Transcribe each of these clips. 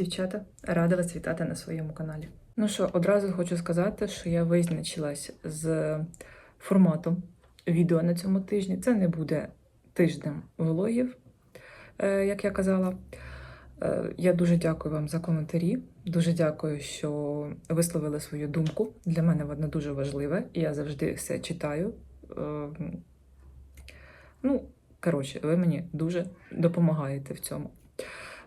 дівчата! Рада вас вітати на своєму каналі. Ну що, одразу хочу сказати, що я визначилась з форматом відео на цьому тижні. Це не буде тиждень влогів, е, як я казала. Е, Я дуже дякую вам за коментарі. Дуже дякую, що висловили свою думку. Для мене вона дуже важлива, і я завжди все читаю. Е, Ну, коротше, ви мені дуже допомагаєте в цьому.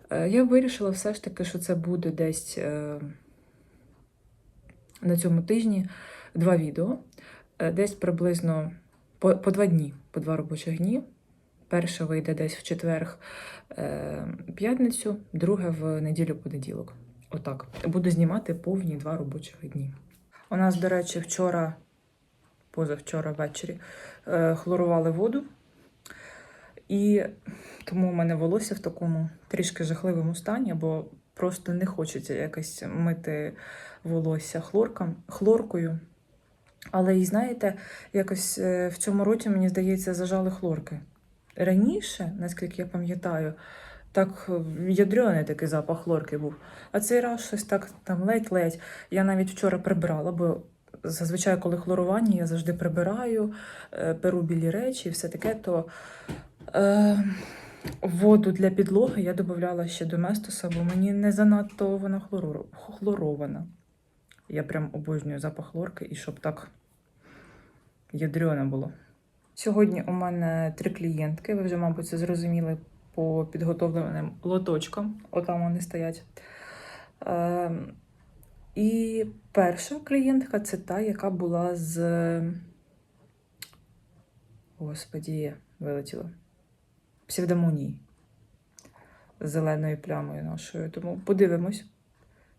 Е, Я вирішила все ж таки, що це буде десь е, на цьому тижні два відео, Е, десь приблизно по, по два дні, по два робочих дні. Перше вийде десь в четверг е, п'ятницю, друге в неділю-понеділок. Отак. Буду знімати повні два робочих дні. У нас, до речі, вчора, позавчора ввечері, хлорували воду. І тому у мене волосся в такому трішки жахливому стані, бо просто не хочеться якось мити волосся хлорком, хлоркою. Але і знаєте, якось е, в цьому році, мені здається, зажали хлорки. Раніше, наскільки я пам'ятаю, так е, ядрений такий запах хлорки був. А цей раз щось так там ледь-ледь. Я навіть вчора прибрала, бо зазвичай, коли хлорування, я завжди прибираю, е, беру білі речі і все таке, то Е, воду для підлоги я додавала ще до Местоса, бо мені не занадто вона хлорована. Я прям обожнюю запах хлорки і щоб так ядрёне було. Сьогодні у мене три клієнтки. Ви вже, мабуть, це зрозуміли по підготовленим лоточкам. Отам вони стоять. Е, і перша клієнтка це та, яка була з. Господі, вилетіла псевдомонії з зеленою плямою нашою. Тому подивимось,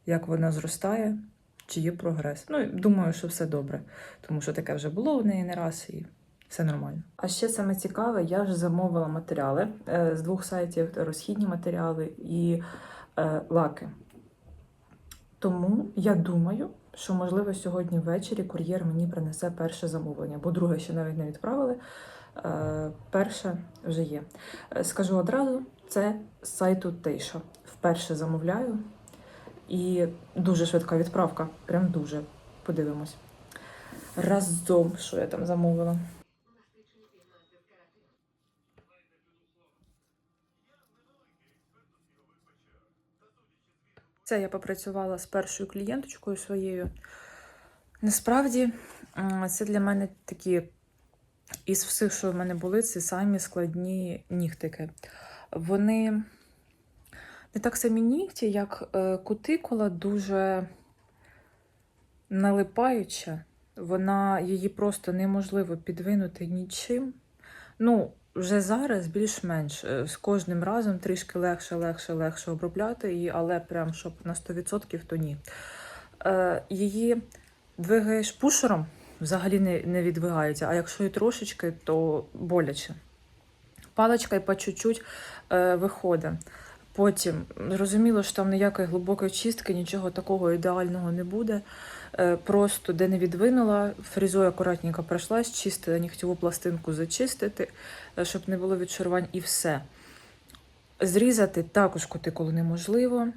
як вона зростає, чи є прогрес. Ну, думаю, що все добре, тому що таке вже було у неї не раз і все нормально. А ще саме цікаве, я вже замовила матеріали е, з двох сайтів: розхідні матеріали і е, лаки. Тому я думаю, що можливо сьогодні ввечері кур'єр мені принесе перше замовлення, бо друге ще навіть не відправили. Е, перше вже є. Е, Скажу одразу, це з сайту Тейша. Вперше замовляю. І дуже швидка відправка. Прям дуже. Подивимось. Разом, що я там замовила. Це я попрацювала з першою клієнточкою своєю. Насправді, це для мене такі із всіх, що в мене були, це самі складні нігтики. Вони не так самі нігті, як е, кутикула дуже налипаюча. Вона її просто неможливо підвинути нічим. Ну, вже зараз більш-менш е, з кожним разом трішки легше, легше, легше обробляти її, але прям щоб на 100% то ні. Е, її двигаєш пушером, взагалі не, не відвигається, а якщо і трошечки, то боляче. Паличка і по чуть-чуть е, виходить. Потім зрозуміло, що там ніякої глибокої чистки, нічого такого ідеального не буде. Е, Просто де не відвинула, фрізою акуратненько пройшлась, чистила нігтєву пластинку зачистити, е, щоб не було відшарувань і все. Зрізати також кутикулу неможливо,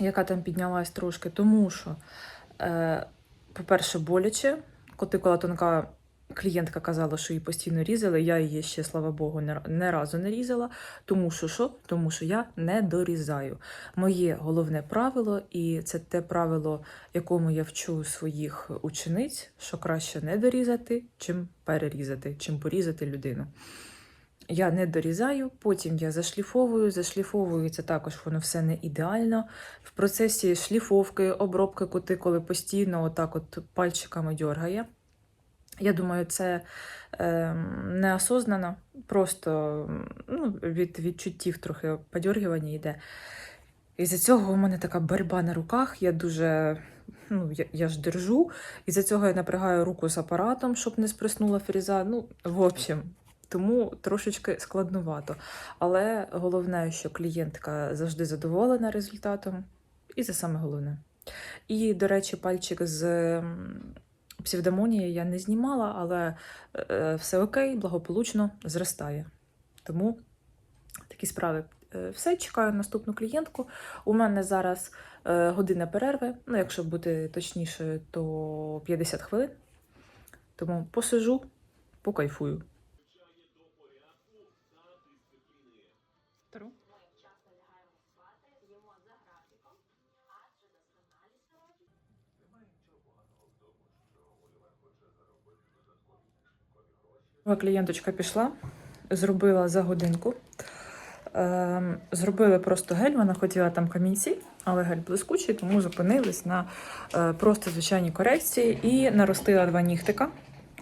яка там піднялась трошки, тому що, е, по-перше, боляче. Кутикула тонка, клієнтка казала, що її постійно різали. Я її ще, слава Богу, не разу не різала. Тому що що? Тому що я не дорізаю. Моє головне правило, і це те правило, якому я вчу своїх учениць, що краще не дорізати, чим перерізати, чим порізати людину. Я не дорізаю, потім я зашліфовую. Це також воно все не ідеально. В процесі шліфовки, обробки кутикули постійно отак от пальчиками дьоргає. Я думаю, це е, неосознано, просто ну, від відчуттів трохи подьоргування йде. І за цього у мене така боротьба на руках. Я дуже. Ну, я, я ж держу, і за цього я напрягаю руку з апаратом, щоб не спреснула фріза. Ну, в общем, тому трошечки складновато. Але головне, що клієнтка завжди задоволена результатом, і це саме головне. І, до речі, пальчик з псевдомонії я не знімала, але е, все окей, благополучно зростає. Тому такі справи. Е, Все, чекаю наступну клієнтку. У мене зараз е, година перерви. Ну, якщо бути точнішою, то 50 хвилин. Тому посижу, покайфую. Клієнточка пішла, зробила за годинку. Ем, Зробили просто гель, вона хотіла там камінці, але гель блискучий, тому зупинились на е, просто звичайній корекції і наростила два нігтика.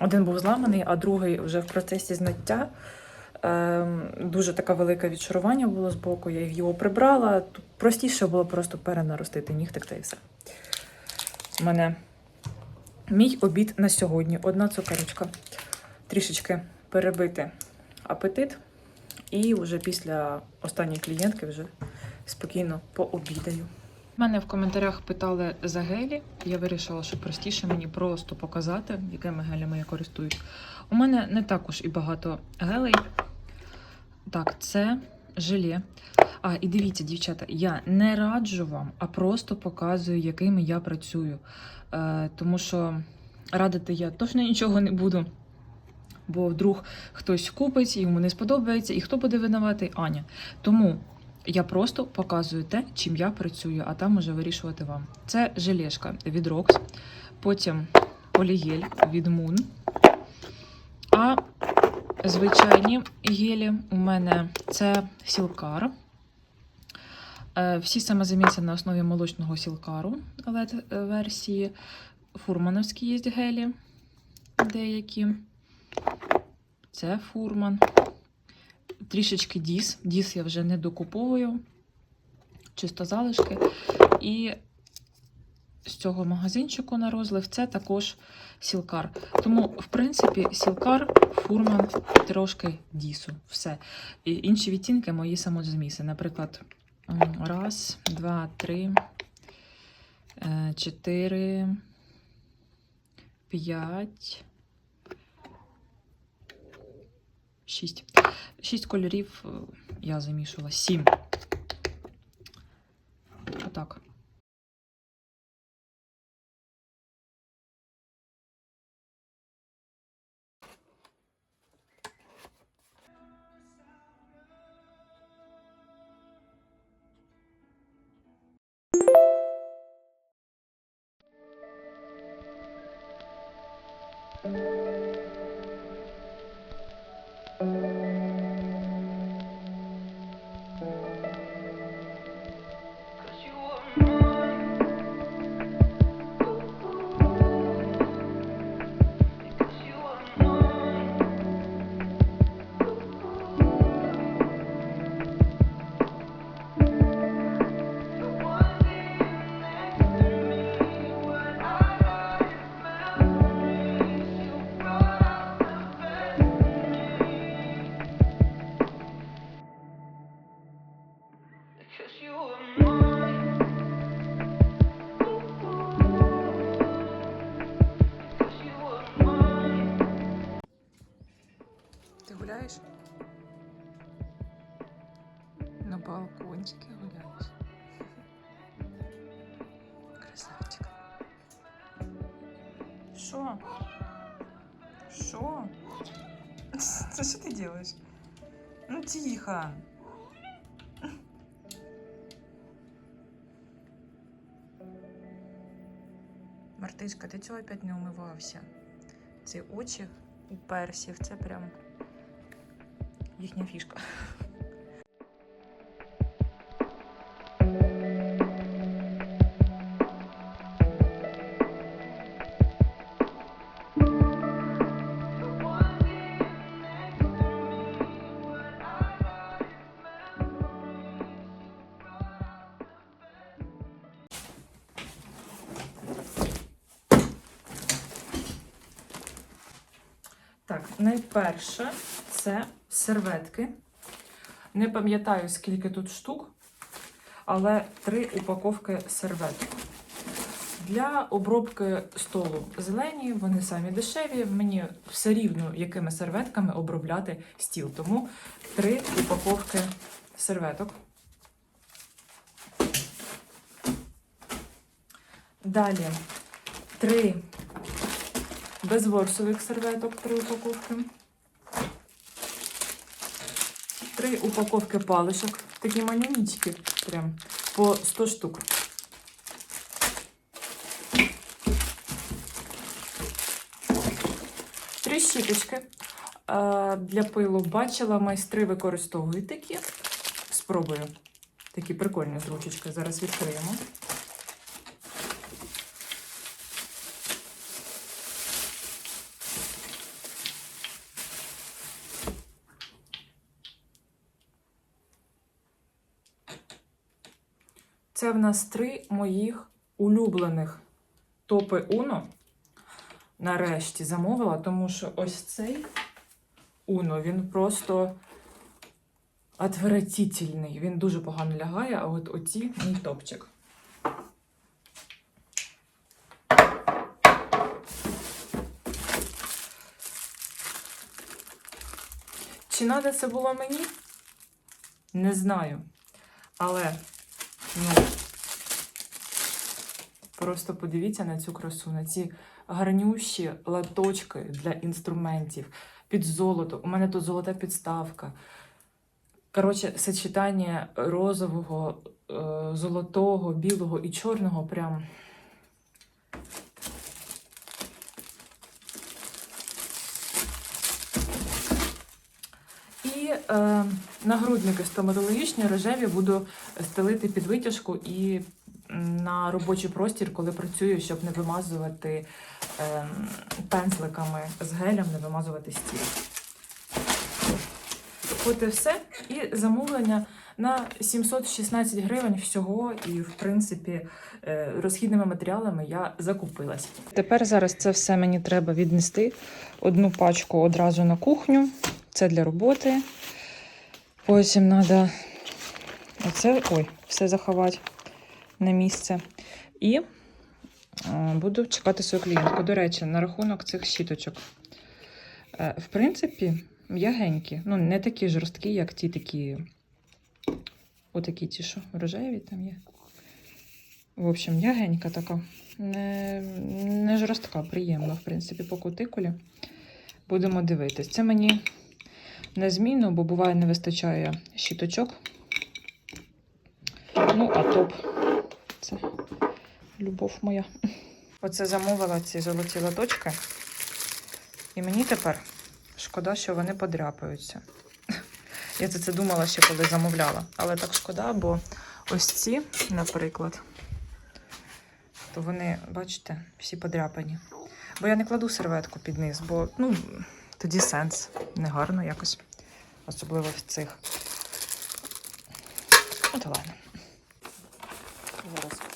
Один був зламаний, а другий вже в процесі зняття. Ем, Дуже таке велике відшарування було з боку, я його прибрала. Простіше було просто перенаростити нігтик та і все. У мене мій обід на сьогодні. Одна цукерочка. Трішечки перебити апетит. І вже після останньої клієнтки вже спокійно пообідаю. Мене в коментарях питали за гелі. Я вирішила, що простіше мені просто показати, якими гелями я користуюсь. У мене не також і багато гелей. Так, це желе. А, і дивіться, дівчата, я не раджу вам, а просто показую, якими я працюю. Е, тому що радити я точно нічого не буду. Бо вдруг хтось купить, йому не сподобається, і хто буде винуватий? Аня. Тому я просто показую те, чим я працюю, а там уже вирішувати вам. Це желешка від Rox, потім полігель від Moon. А звичайні гелі у мене це сілкар. Е, Всі самозаміси на основі молочного сілкару led версії. Фурмановські є гелі деякі. Це фурман. Трішечки діс. Діс я вже не докуповую. Чисто залишки. І з цього магазинчику на розлив це також сілкар. Тому, в принципі, сілкар, фурман, трошки дісу. Все. І інші відтінки мої самозаміси. Наприклад, раз, два, три, е, чотири, п'ять. 6. 6 кольорів е, я замішувала сім. Красавчики гуляють. Красавчик. шо, шо, Це що ты делаешь? Ну тихо. Мартишка, ти чого опять не умивався? Ці очі у персів, це прям їхня фішка. найперше це серветки. Не пам'ятаю, скільки тут штук, але три упаковки серветок. Для обробки столу зелені, вони самі дешеві. Мені все рівно, якими серветками обробляти стіл. Тому три упаковки серветок. Далі три безворсових серветок, три упаковки. Три упаковки паличок, такі маленькі, прям по 100 штук. Три щіточки для пилу. Бачила, майстри використовують такі. Спробую. Такі прикольні з ручечки. Зараз відкриємо. Це в нас три моїх улюблених топи Uno. Нарешті замовила, тому що ось цей Uno, він просто отвратительний. Він дуже погано лягає, а от оці мій топчик. Чи треба це було мені? Не знаю. Але Ну, просто подивіться на цю красу, на ці гарнющі латочки для інструментів під золото. У мене тут золота підставка. Коротше, сочетання розового, е, золотого, білого і чорного прям. І е, нагрудники стоматологічні рожеві буду стелити під витяжку і на робочий простір, коли працюю, щоб не вимазувати е, пензликами з гелем, не вимазувати стіл. От і все. І замовлення на 716 гривень всього. І, в принципі, е, розхідними матеріалами я закупилась. Тепер зараз це все мені треба віднести. Одну пачку одразу на кухню. Це для роботи. Потім треба оце, ой, все заховати на місце. І е, буду чекати свою клієнтку. До речі, на рахунок цих щіточок. Е, В принципі, м'ягенькі. Ну, не такі жорсткі, як ті такі. Отакі ті, що рожеві там є. В общем, м'ягенька така. Не, не жорстка, приємна, в принципі, по кутикулі. Будемо дивитись. Це мені на зміну, бо буває не вистачає щіточок. Ну, а топ це любов моя. Оце замовила ці золоті лоточки. І мені тепер шкода, що вони подряпаються. Я за це думала ще коли замовляла. Але так шкода, бо ось ці, наприклад, то вони, бачите, всі подряпані. Бо я не кладу серветку під низ, бо ну, тоді сенс. Негарно якось. Особливо в цих. Ну, ладно. Зараз. Так.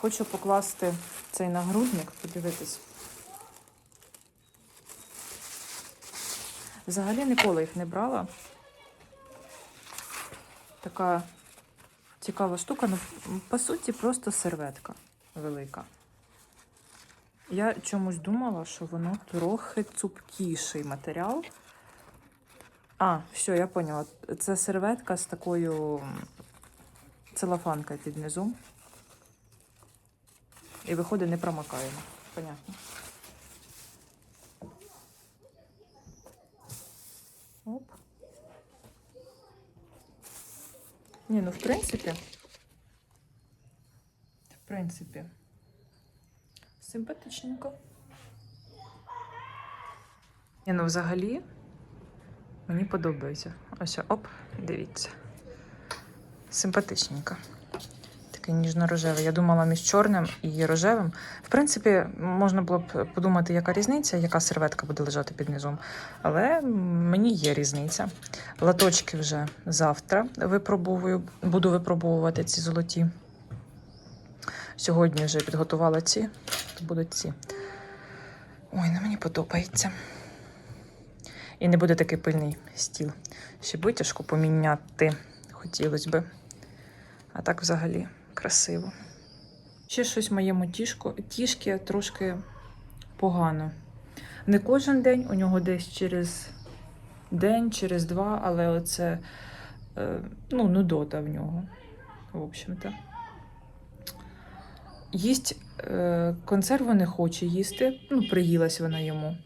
Хочу покласти цей нагрудник, подивитись. Взагалі ніколи їх не брала. Така цікава штука, ну, по суті, просто серветка велика. Я чомусь думала, що воно трохи цупкіший матеріал. А, все, я поняла. Це серветка з такою целофанкою під низом. І виходить, не промакаємо. Понятно. Оп. Ні, ну в принципі. В принципі. Симпатичненько. Ні, ну взагалі мені подобається. Ось, оп, дивіться. Симпатичненько. Такий ніжно-рожевий. Я думала між чорним і рожевим. В принципі, можна було б подумати, яка різниця, яка серветка буде лежати під низом. Але мені є різниця. Латочки вже завтра випробовую, буду випробовувати ці золоті. Сьогодні вже підготувала ці, то будуть ці. Ой, ну мені подобається. І не буде такий пильний стіл. Ще витяжку поміняти хотілося би. А так взагалі красиво. Ще щось моєму тішку, тішки трошки погано. Не кожен день, у нього десь через день, через два, але оце е, ну, нудота в нього. В общем-то. Їсть е, консерву не хоче їсти. Ну, приїлась вона йому.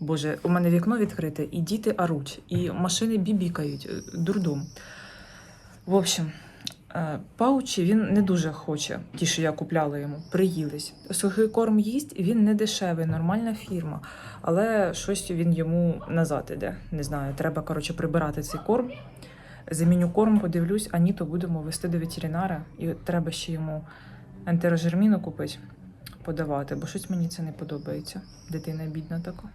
Боже, у мене вікно відкрите, і діти оруть, і машини бібікають. е, Дурдом. В общем, е, паучі він не дуже хоче, ті, що я купляла йому, приїлись. Сухий корм їсть, він не дешевий, нормальна фірма. Але щось він йому назад іде. Не знаю, треба, коротше, прибирати цей корм. Заміню корм, подивлюсь, а ні, то будемо вести до ветеринара. І треба ще йому ентерожерміну купити, подавати, бо щось мені це не подобається. Дитина бідна така.